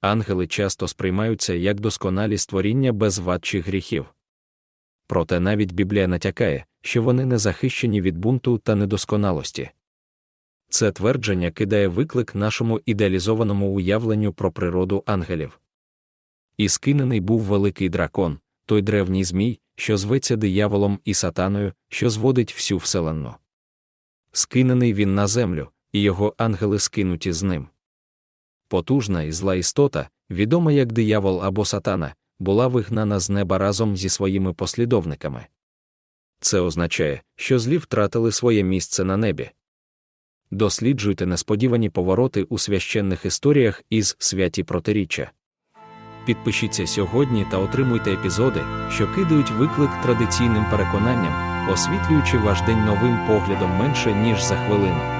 ангели часто сприймаються як досконалі створіння без вад чи гріхів. Проте навіть Біблія натякає, що вони не захищені від бунту та недосконалості. Це твердження кидає виклик нашому ідеалізованому уявленню про природу ангелів. І скинений був великий дракон, той древній змій, що зветься дияволом і сатаною, що зводить всю вселенну. Скинений він на землю, і його ангели скинуті з ним. Потужна і зла істота, відома як диявол або сатана, була вигнана з неба разом зі своїми послідовниками. Це означає, що злі втратили своє місце на небі. Досліджуйте несподівані повороти у священних історіях із святі протиріччя. Підпишіться сьогодні та отримуйте епізоди, що кидають виклик традиційним переконанням, освітлюючи ваш день новим поглядом менше, ніж за хвилину.